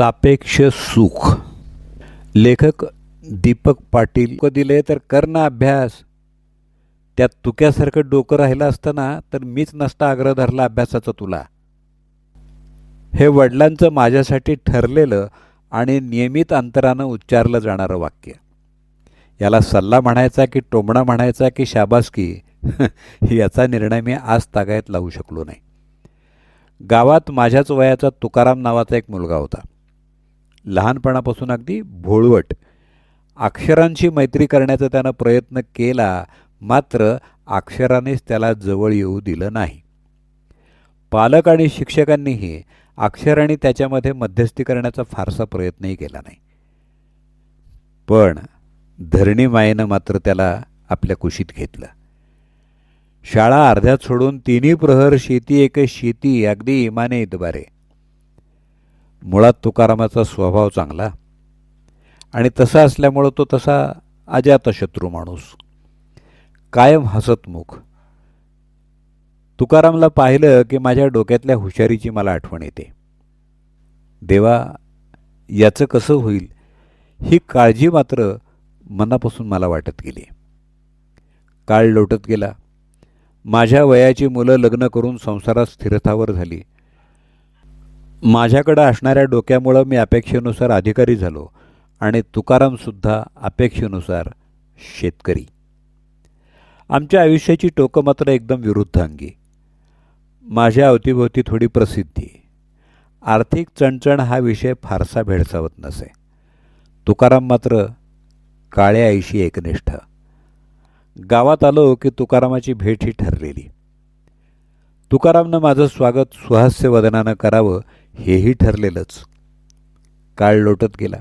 सापेक्ष सुख. लेखक दीपक पाटील दिले तर कर ना अभ्यास. त्यात तुक्यासारखं डोकं राहिलं असताना तर मीच नसता आग्रह धरला अभ्यासाचा तुला. हे वडिलांचं माझ्यासाठी ठरलेलं आणि नियमित अंतरानं उच्चारलं जाणारं वाक्य. याला सल्ला म्हणायचा की टोमणा म्हणायचा की शाबासकी याचा निर्णय मी आज तागायत लावू शकलो नाही. गावात माझ्याच वयाचा तुकाराम नावाचा एक मुलगा होता. लहानपणापासून अगदी भोळवट. अक्षरांशी मैत्री करण्याचा त्यानं प्रयत्न केला मात्र अक्षरानेच त्याला जवळ येऊ दिलं नाही. पालक आणि शिक्षकांनीही अक्षराने त्याच्यामध्ये मध्यस्थी करण्याचा फारसा प्रयत्नही केला नाही. पण धरणी मायेनं मात्र त्याला आपल्या कुशीत घेतलं. शाळा अर्ध्यात सोडून तिन्ही प्रहर शेती एक शेती अगदी इमाने इतबारे. मुळात तुकारामाचा स्वभाव चांगला आणि तसा असल्यामुळं तो तसा अजातशत्रू माणूस. कायम हसतमुख तुकारामला पाहिलं की माझ्या डोक्यातल्या हुशारीची मला आठवण येते. देवा याचं कसं होईल? ही काळजी मात्र मनापासून मला वाटत गेली. काळ लोटत गेला. माझ्या वयाची मुलं लग्न करून संसारात स्थिरतावर झाली. माझ्याकडं असणाऱ्या डोक्यामुळं मी अपेक्षेनुसार अधिकारी झालो आणि तुकारामसुद्धा अपेक्षेनुसार शेतकरी. आमच्या आयुष्याची टोकं मात्र एकदम विरुद्ध अंगी माझ्या अवतीभोवती थोडी प्रसिद्धी. आर्थिक चणचण हा विषय फारसा भेडसावत नसे. तुकाराम मात्र काळ्या आईशी एकनिष्ठ. गावात आलो की तुकारामाची भेट ही ठरलेली. तुकारामनं माझं स्वागत सुहास्य वदनानं करावं हेही ठरलेलंच. काळ लोटत गेला.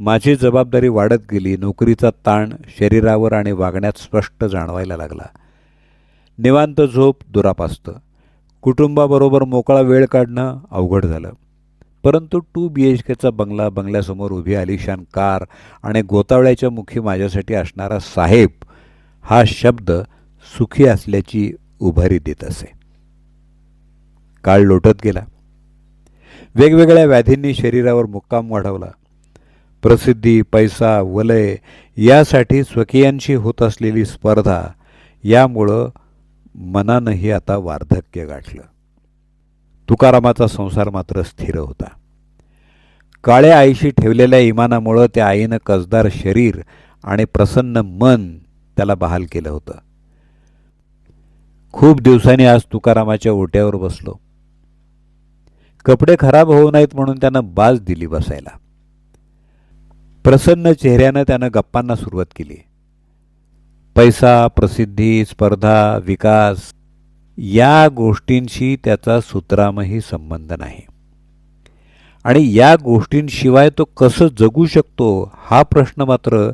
माझी जबाबदारी वाढत गेली नोकरीचा ताण शरीरावर आणि वागण्यात स्पष्ट जाणवायला लागला. निवांत झोप दुरापास्त. कुटुंबाबरोबर मोकळा वेळ काढणं अवघड झालं. परंतु टू बी एच केचा बंगला बंगल्यासमोर उभी आलिशान कार आणि गोतावळ्याच्या मुखी माझ्यासाठी असणारा साहेब हा शब्द सुखी असल्याची उभारी देत असे. काळ लोटत गेला. वेगवेगळ्या व्याधींनी शरीरावर मुक्काम वाढवला. प्रसिद्धी पैसा वलय यासाठी स्वकीयांशी होत असलेली स्पर्धा यामुळं मनानंही आता वार्धक्य गाठलं. तुकारामाचा संसार मात्र स्थिर होता. काळ्या आईशी ठेवलेल्या इमानामुळं त्या आईनं कसदार शरीर आणि प्रसन्न मन त्याला बहाल केलं होतं. खूप दिवसांनी आज तुकारामाच्या ओट्यावर बसलो. कपडे खराब होऊ नयेत म्हणून त्यानं बाज दिली बसायला. प्रसन्न चेहऱ्यानं त्यानं गप्पांना सुरुवात केली. पैसा प्रसिद्धी स्पर्धा विकास या गोष्टींशी त्याचा सुतरामही संबंध नाही. आणि या गोष्टींशिवाय तो कसं जगू शकतो हा प्रश्न मात्र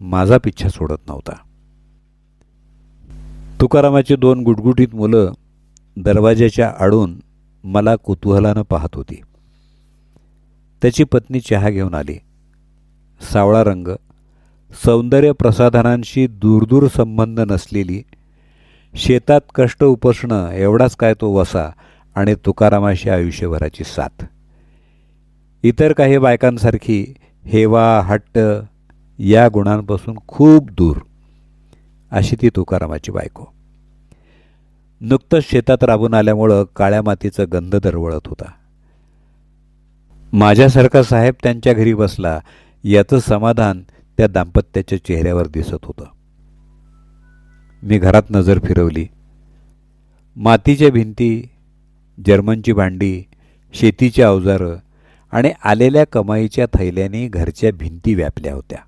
माझा पिच्छा सोडत नव्हता. तुकारामाची दोन गुटगुटीत मुलं दरवाज्याच्या आडून मला कुतूहलानं पाहत होती. त्याची पत्नी चहा घेऊन आली. सावळा रंग सौंदर्य प्रसाधनांशी दूरदूर संबंध नसलेली शेतात कष्ट उपसणं एवढाच काय तो वसा आणि तुकारामाशी आयुष्यभराची साथ. इतर काही बायकांसारखी हेवा हट्ट या गुणांपासून खूप दूर अशी ती तुकारामाची बायको. नुकतंच शेतात राबून आल्यामुळं काळ्या मातीचा गंध दरवळत होता. माझ्यासारखा साहेब त्यांच्या घरी बसला याचं समाधान त्या दाम्पत्याच्या चेहऱ्यावर दिसत होतं. मी घरात नजर फिरवली. मातीच्या भिंती जर्मनची भांडी शेतीची अवजारं आणि आलेल्या कमाईच्या थैल्याने घरच्या भिंती व्यापल्या होत्या.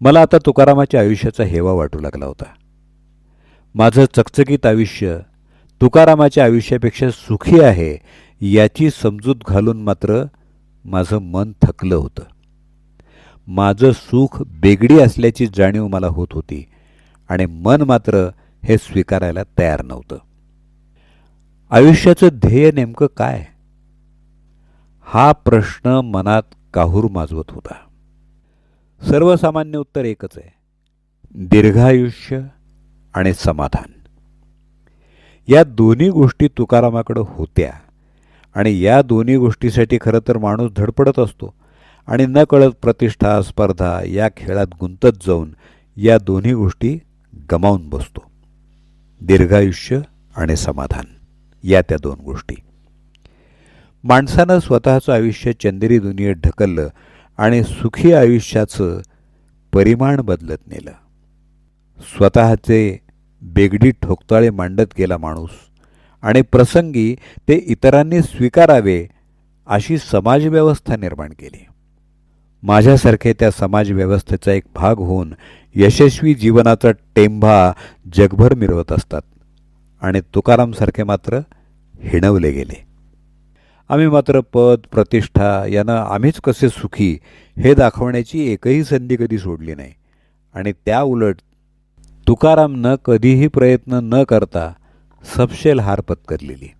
मला आता तुकारामाच्या आयुष्याचा हेवा वाटू लागला होता. माझं चकचकीत आयुष्य तुकारामाच्या आयुष्यापेक्षा सुखी आहे याची समजूत घालून मात्र माझं मन थकलं होतं. माझं सुख बेगडी असल्याची जाणीव मला होत होती आणि मन मात्र हे स्वीकारायला तयार नव्हतं. आयुष्याचं ध्येय नेमकं काय? हा प्रश्न मनात काहूर माजवत होता. सर्वसामान्य उत्तर एकच आहे. दीर्घायुष्य आणि समाधान. या दोन्ही गोष्टी तुकारामाकडं होत्या. आणि या दोन्ही गोष्टीसाठी खरं तर माणूस धडपडत असतो. आणि न कळत प्रतिष्ठा स्पर्धा या खेळात गुंतत जाऊन या दोन्ही गोष्टी गमावून बसतो. दीर्घायुष्य आणि समाधान. या त्या दोन गोष्टी. माणसानं स्वतःचं आयुष्य चंदेरी दुनियेत ढकललं आणि सुखी आयुष्याचं परिमाण बदलत नेलं. स्वतःचे बेगडी ठोकताळे मांडत गेला माणूस. आणि प्रसंगी ते इतरांनी स्वीकारावे अशी समाजव्यवस्था निर्माण केली. माझ्यासारखे त्या समाजव्यवस्थेचा एक भाग होऊन यशस्वी जीवनाचा टेंभा जगभर मिरवत असतात. आणि तुकारामसारखे मात्र हिणवले गेले. आम्ही मात्र पद प्रतिष्ठा यानं आम्हीच कसे सुखी हे दाखवण्याची एकही संधी कधी सोडली नाही. आणि त्या उलट तुकारामनं कधीही प्रयत्न न करता सपशेल हार पत्करलेली.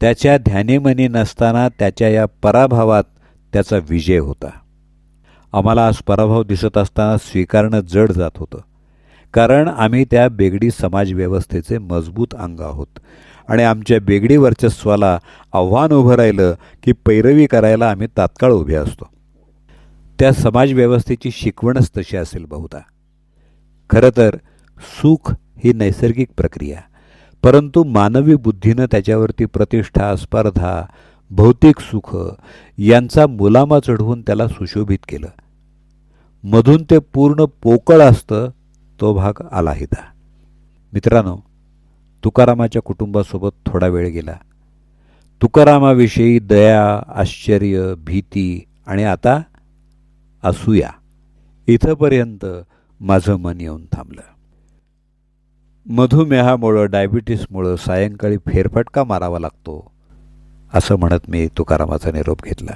त्याच्या ध्यानेमनी नसताना त्याच्या या पराभवात त्याचा विजय होता. आम्हाला आज पराभव दिसत असताना स्वीकारणं जड जात होतं. कारण आम्ही त्या बेगडी समाजव्यवस्थेचे मजबूत अंग आहोत. आणि आमच्या बेगडी वर्चस्वाला आव्हान उभं राहिलं की पैरवी करायला आम्ही तात्काळ उभे असतो. त्या समाजव्यवस्थेची शिकवणच तशी असेल बहुधा. खरं तर सुख ही नैसर्गिक प्रक्रिया. परंतु मानवी बुद्धीनं त्याच्यावरती प्रतिष्ठा स्पर्धा भौतिक सुख यांचा मुलामा चढवून त्याला सुशोभित केलं. मधून ते पूर्ण पोकळ असतं तो भाग आलाहिदा मित्रांनो तुकारामाच्या कुटुंबासोबत थोडा वेळ गेला. तुकारामाविषयी दया आश्चर्य भीती आणि आता असूया. इथंपर्यंत माझं मन येऊन थांबलं. मधुमेहामुळं डायबिटीसमुळं सायंकाळी फेरफटका मारावा लागतो असं म्हणत मी तुकारामाचा निरोप घेतला.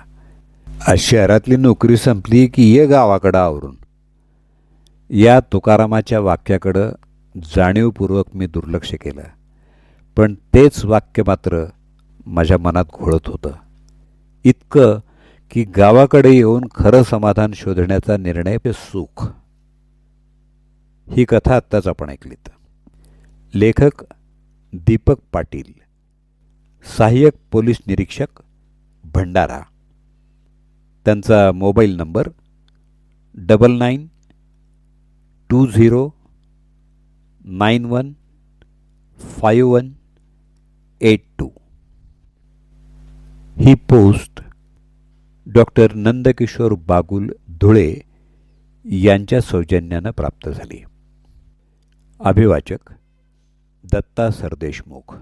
आज शहरातली नोकरी संपली की ये गावाकडं आवरून. या तुकारामाच्या वाक्याकडं जाणीवपूर्वक मी दुर्लक्ष केलं. पण तेच वाक्य मात्र माझ्या मनात घोळत होतं. इतकं की गावाकडे येऊन खरं समाधान शोधण्याचा निर्णय सुख. ही कथा आत्ताच आपण ऐकलीत. लेखक दीपक पाटील सहाय्यक पोलीस निरीक्षक भंडारा. त्यांचा mobile number double nine two zero nine one five one eight two ही पोस्ट डॉक्टर नंदकिशोर बागुल धुळे यांच्या सौजन्यानं प्राप्त झाली. अभिवाचक दत्ता सरदेशमुख.